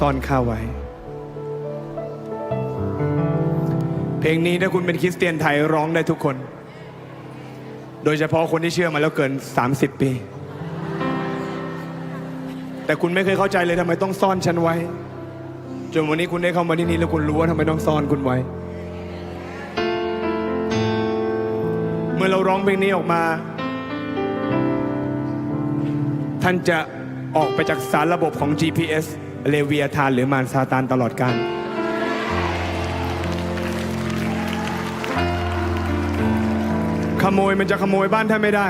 ซ่อนข้าไว้ เพลงนี้ถ้าคุณเป็นคริสเตียนไทยร้องได้ทุกคน โดยเฉพาะคนที่เชื่อมาแล้วเกิน 30 ปี แต่คุณไม่เคยเข้าใจเลยทำไมต้องซ่อนฉันไว้ จนวันนี้คุณได้เข้ามาที่นี่แล้วคุณรู้ว่าทำไมต้องซ่อนคุณไว้ เมื่อเราร้องเพลงนี้ออกมา ท่านจะออกไปจากสารระบบของ GPS เลเวียทานหรือมารซาตานตลอดการขโมยมันจะขโมยบ้านท่านไม่ได้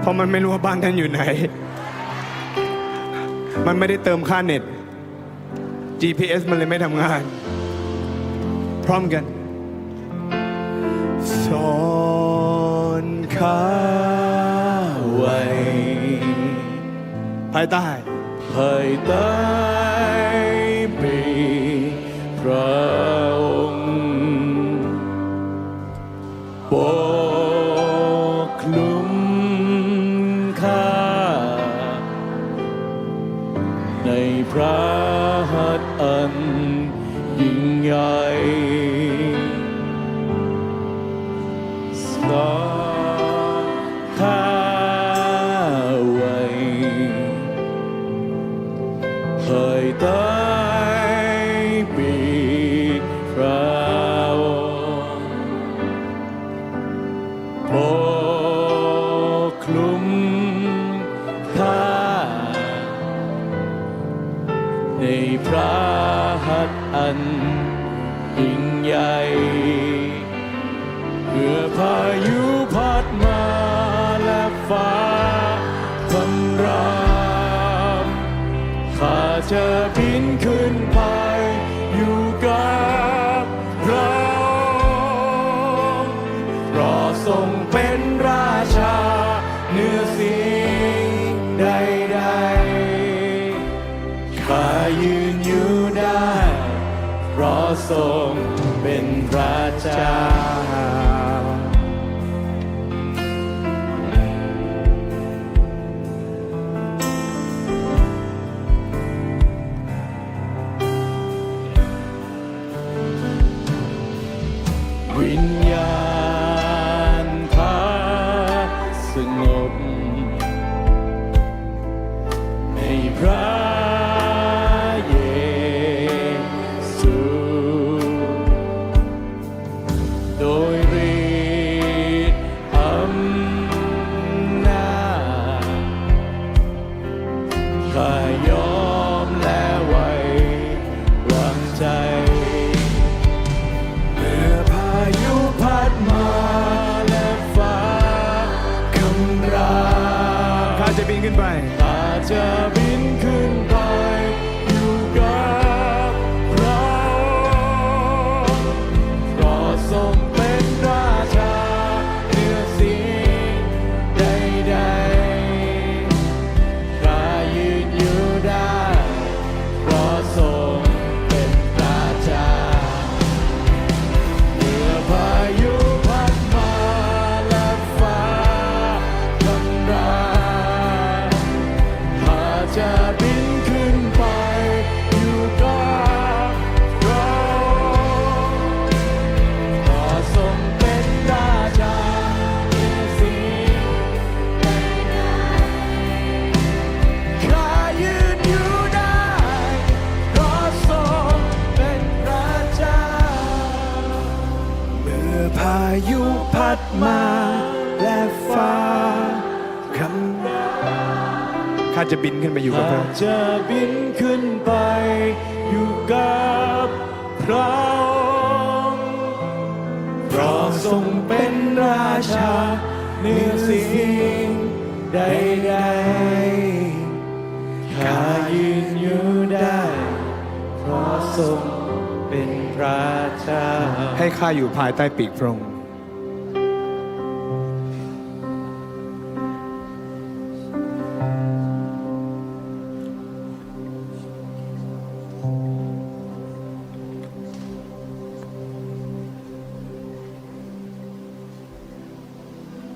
เพราะมันไม่รู้ว่าบ้านท่านอยู่ไหน มันไม่ได้เติมค่าเน็ต GPS มันเลยไม่ทำงาน พร้อมกันซ่อนข้าไว้ภายใต้ ภายใต้ปีพระองค์ปกคลุมข้าในพระหัตถ์อันยิ่งใหญ่ ภายใต้ปีกพระองค์ปกคลุมข้าในพระหัตถ์อันยิ่งใหญ่เมื่อพายุพัดมาและฟ้า จะบินขึ้นไปอยู่กับพระองค์เพราะทรงเป็นราชาเหนือสิ่งใดๆข้ายืนอยู่ได้ เพราะทรงเป็นพระเจ้า วิญญาณ ถ้าจะบินขึ้นไป ยุพัดมาและฟ้าคำข้าจะบินขึ้นไปอยู่กับพข้าระจะบินขึ้นไปอยู่กับพระองค์เพราะทรงเป็นราชาเหนือสิ่งใดๆข้ายืนอยู่ได้ เพราะทรงเป็นพระเจ้าให้ข้าอยู่ภายใต้ปีกพระองค์